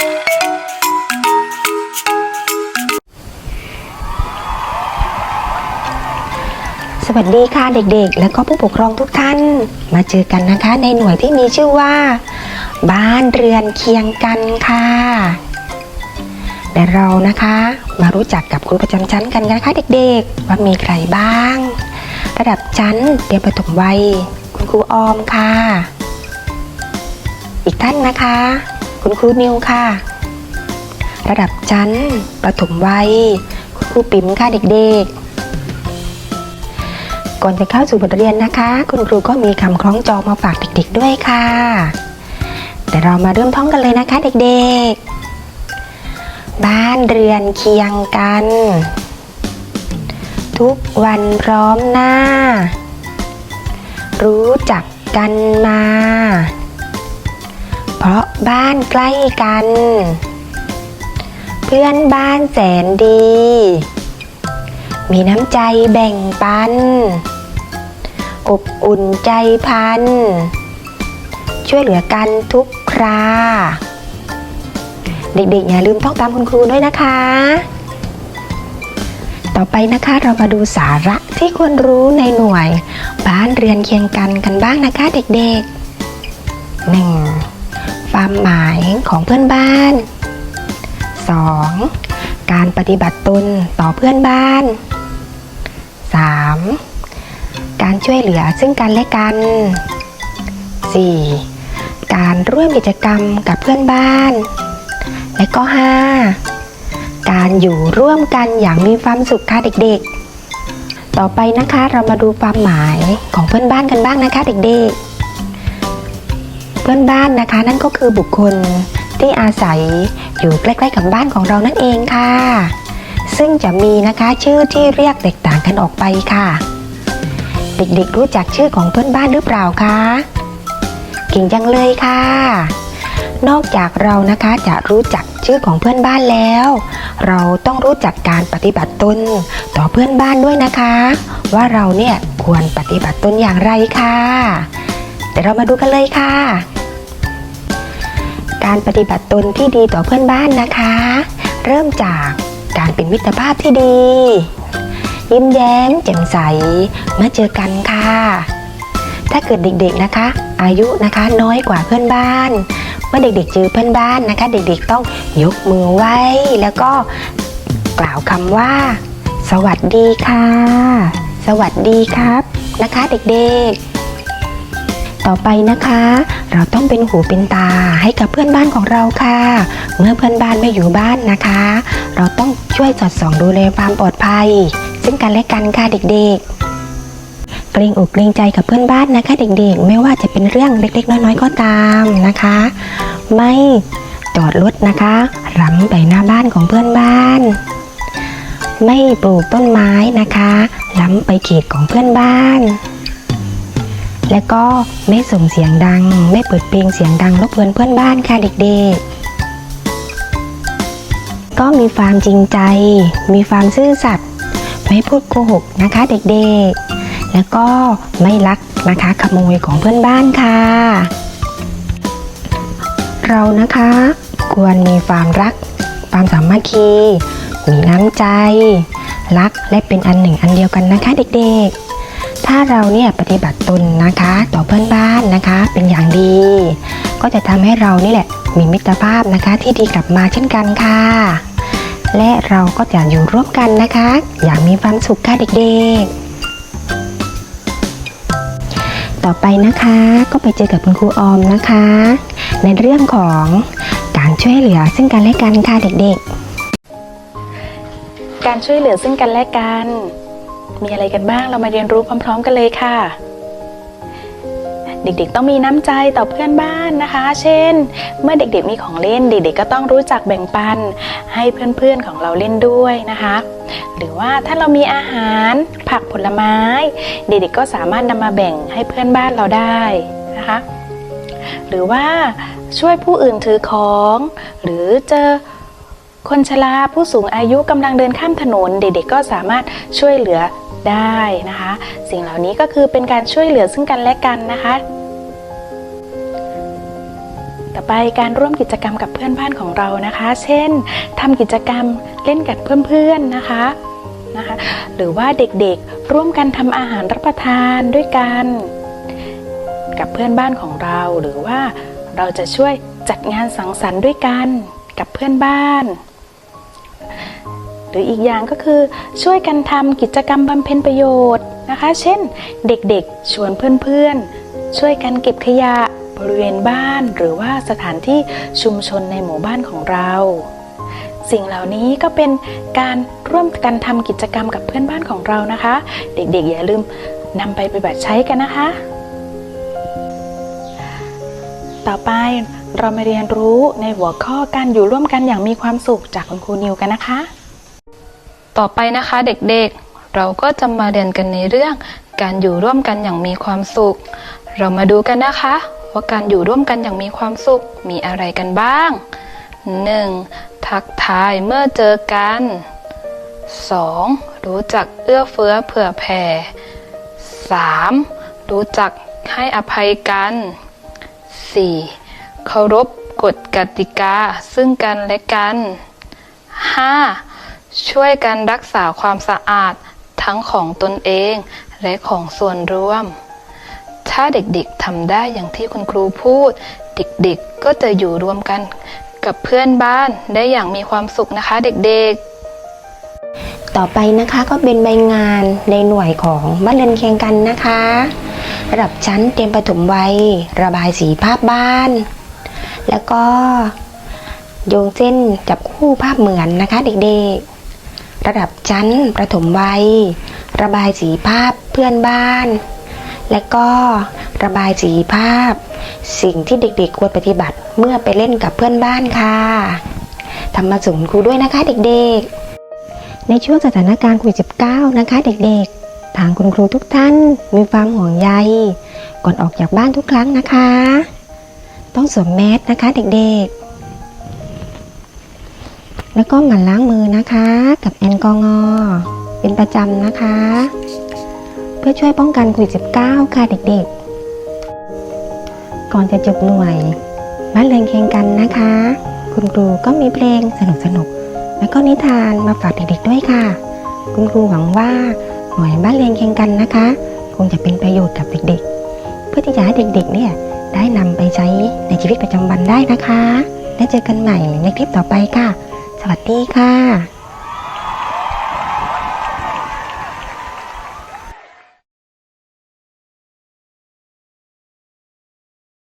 สวัสดีค่ะเด็กๆ และก็ผู้ปกครองทุกท่าน มาเจอกันนะคะในหน่วยที่มีชื่อว่า บ้านเรือนเคียงกันค่ะและเรานะคะมารู้จักกับครูประจำชั้นกันนะคะเด็กๆ ว่ามีใครบ้าง ระดับชั้นเรียมประถมวัย คุณครูออมค่ะ อีกท่านนะคะ คุณครูนิวค่ะ ระดับชั้น ประถมวัย คุณครูปิ๋มค่ะเด็กๆ ก่อนจะเข้าสู่บทเรียนนะคะ คุณครูก็มีคำคล้องจองมาฝากเด็กๆด้วยค่ะ แต่เรามาเริ่มท่องกันเลยนะคะเด็กๆ บ้านเรือนเคียงกัน ทุกวันพร้อมหน้า รู้จักกันมา บ้านใกล้กัน เพื่อนบ้านแสนดี มีน้ำใจแบ่งปัน อบอุ่นใจพัน ช่วยเหลือกันทุกครา เด็กๆ อย่าลืมท่องตามคุณครูด้วยนะคะ ต่อไปนะคะเรามาดูสาระที่ควรรู้ในหน่วย บ้านเรือนเคียงกันกันบ้างนะคะเด็กๆ 1. ความหมายของเพื่อนบ้าน 2. การปฏิบัติตนต่อเพื่อนบ้าน 3. การช่วยเหลือซึ่งกันและกัน 4. การร่วมกิจกรรมกับเพื่อนบ้าน และก็ 5. การอยู่ร่วมกันอย่างมีความสุขค่ะเด็กๆ ต่อไปนะคะเรามาดูความหมายของเพื่อนบ้านกันบ้างนะคะเด็กๆ พื่อนบ้านนะคะ นั่นก็คือบุคคลที่อาศัยอยู่ใกล้ๆกับบ้านของเรานั่นเองค่ะ ซึ่งจะมีนะคะชื่อที่เรียกแตกต่างกันออกไปค่ะ เด็กๆรู้จักชื่อของเพื่อนบ้านหรือเปล่าคะเก่งจังเลยค่ะ นอกจากเรานะคะจะรู้จักชื่อของเพื่อนบ้านแล้ว เราต้องรู้จักการปฏิบัติตนต่อเพื่อนบ้านด้วยนะคะ ว่าเราเนี่ยควรปฏิบัติตนอย่างไรค่ะ เดี๋ยวเรามาดูกันเลยค่ะ การปฏิบัติตนที่ดีต่อเพื่อนบ้านนะคะ เริ่มจากการเป็นมิตรภาพที่ดี ยิ้มแย้มแจ่มใสเมื่อเจอกันค่ะ ถ้าเกิดเด็กๆนะคะ อายุนะคะน้อยกว่าเพื่อนบ้านเมื่อเด็กๆเจอเพื่อนบ้านนะคะ เด็กๆต้องยกมือไหว้แล้วก็กล่าวคำว่า สวัสดีค่ะ สวัสดีครับนะคะ เด็กๆ ต่อไปนะคะ เราต้องเป็นหูเป็นตาให้กับเพื่อนบ้านของเราค่ะ เมื่อเพื่อนบ้านไม่อยู่บ้านนะคะ เราต้องช่วยสอดส่องดูแลความปลอดภัย ซึ่งกันและกันค่ะเด็กๆ เกรงอกเกรงใจกับเพื่อนบ้านนะคะ เด็กๆ ไม่ว่าจะเป็นเรื่องเล็กๆ น้อยๆ ก็ตามนะคะ ไม่จอดรถนะคะล้ำไปหน้าบ้านของเพื่อนบ้านไม่ปลูกต้นไม้นะคะ ล้ำไปเขตของเพื่อนบ้าน และก็ไม่ส่งเสียงดัง ไม่เปิดเพลงเสียงดังรบกวนเพื่อนบ้านค่ะเด็กๆ ก็มีความจริงใจ มีความซื่อสัตย์ไม่พูดโกหกนะคะเด็กๆ แล้วก็ไม่ลักนะคะขโมยของเพื่อนบ้านค่ะ เรานะคะ ควรมีความรัก ความสามัคคี มีน้ำใจ รักและเป็นอันหนึ่งอันเดียวกันนะคะเด็กๆ ถ้าเราเนี่ยปฏิบัติตนนะคะต่อเพื่อนบ้านนะคะ เป็นอย่างดี ก็จะทำให้เรานี่แหละมีมิตรภาพนะคะที่ดีกลับมาเช่นกันค่ะ และเราก็จะอยู่ร่วมกันนะคะ อย่างมีความสุขค่ะเด็กๆต่อไปนะคะก็ไปเจอกับคุณครูออมนะคะ ในเรื่องของการช่วยเหลือซึ่งกันและกันค่ะเด็กๆ การช่วยเหลือซึ่งกันและกัน มีอะไรกันบ้างเรามาเรียนรู้พร้อม ๆ กันเลยค่ะ เด็กๆต้องมีน้ำใจต่อเพื่อนบ้านนะคะ เช่น เมื่อเด็กๆมีของเล่นเด็กๆก็ต้องรู้จักแบ่งปัน ให้เพื่อนๆของเราเล่นด้วยนะคะ หรือว่าถ้าเรามีอาหารผักผลไม้ เด็กๆก็สามารถนำมาแบ่งให้เพื่อนบ้านเราได้นะคะ หรือว่าช่วยผู้อื่นถือของ หรือเจอคนชราผู้สูงอายุกำลังเดินข้ามถนน เด็กๆก็สามารถช่วยเหลือ ได้นะคะ สิ่งเหล่านี้ก็คือเป็นการช่วยเหลือซึ่งกันและกันนะคะตต่อไปการร่วมกิจกรรมกับเพื่อนบ้านของเรานะคะ เช่นทำกิจกรรมเล่นกับเพื่อนๆนะคะนะคะ หรือว่าเด็กๆร่วมกันทำอาหารรับประทานด้วยกัน กับเพื่อนบ้านของเราหรือว่าเราจะช่วยจัดงานสังสรรค์ด้วยกันกับเพื่อนบ้าน หรืออีกอย่างก็คือช่วยกันทำกิจกรรมบำเพ็ญประโยชน์นะคะ เช่น เด็กๆ ชวนเพื่อนๆ ช่วยกันเก็บขยะบริเวณบ้าน หรือว่าสถานที่ชุมชนในหมู่บ้านของเรา สิ่งเหล่านี้ก็เป็นการร่วมกันทำกิจกรรมกับเพื่อนบ้านของเรานะคะ เด็กๆ อย่าลืมนำไปปฏิบัติใช้กันนะคะ ต่อไปเรามาเรียนรู้ในหัวข้อการอยู่ร่วมกันอย่างมีความสุขจากคุณครูนิวกันนะคะ ต่อไปนะคะเด็กๆ เราก็จะมาเรียนกันในเรื่อง การอยู่ร่วมกันอย่างมีความสุข เรามาดูกันนะคะ ว่าการอยู่ร่วมกันอย่างมีความสุขมีอะไรกันบ้าง 1. ทักทายเมื่อเจอกัน 2. รู้จักเอื้อเฟื้อเผื่อแผ่ 3. รู้จักให้อภัยกัน 4. เคารพกฎกติกาซึ่งกันและกัน 5. ช่วยกันรักษาความสะอาดทั้งของตนเองและของส่วนรวม ถ้าเด็กๆทำได้อย่างที่คุณครูพูด เด็กๆก็จะอยู่รวมกันกับเพื่อนบ้านได้อย่างมีความสุขนะคะเด็กๆต่อไปนะคะก็เป็นใบงานในหน่วยของบ้านเรือนเคียงกันนะคะ ระดับชั้นเตรียมประถมวัยระบายสีภาพบ้าน แล้วก็โยงเส้นจับคู่ภาพเหมือนนะคะเด็กๆ ระดับชั้นประถมวัย ระบายสีภาพเพื่อนบ้าน และก็ระบายสีภาพ สิ่งที่เด็กๆควรปฏิบัติเมื่อไปเล่นกับเพื่อนบ้านค่ะทำมาส่งครูด้วยนะคะเด็กๆ ในช่วงสถานการณ์โควิด -19 นะคะเด็กๆ ทางคุณครูทุกท่านมีความห่วงใยก่อนออกจากบ้านทุกครั้งนะคะ ต้องสวมแมสนะคะเด็กๆ แล้วก็หมั่นล้างมือนะคะ กับแอลกอฮอล์เป็นประจำนะคะ เพื่อช่วยป้องกันโควิด -19 ค่ะเด็กๆ ก่อนจะจบหน่วยบ้านเรือนเคียงกันนะคะ คุณครูก็มีเพลงสนุกๆแล้วก็นิทานมาฝากเด็กๆด้วยค่ะ คุณครูหวังว่าหน่วยบ้านเรียนเคียงกันนะคะ คงจะเป็นประโยชน์กับเด็กๆ เพื่อที่จะให้เด็กๆเนี่ยได้นำไปใช้ในชีวิตประจำวันได้นะคะ และเจอกันใหม่ในคลิปต่อไปค่ะ วัสดีค่ะ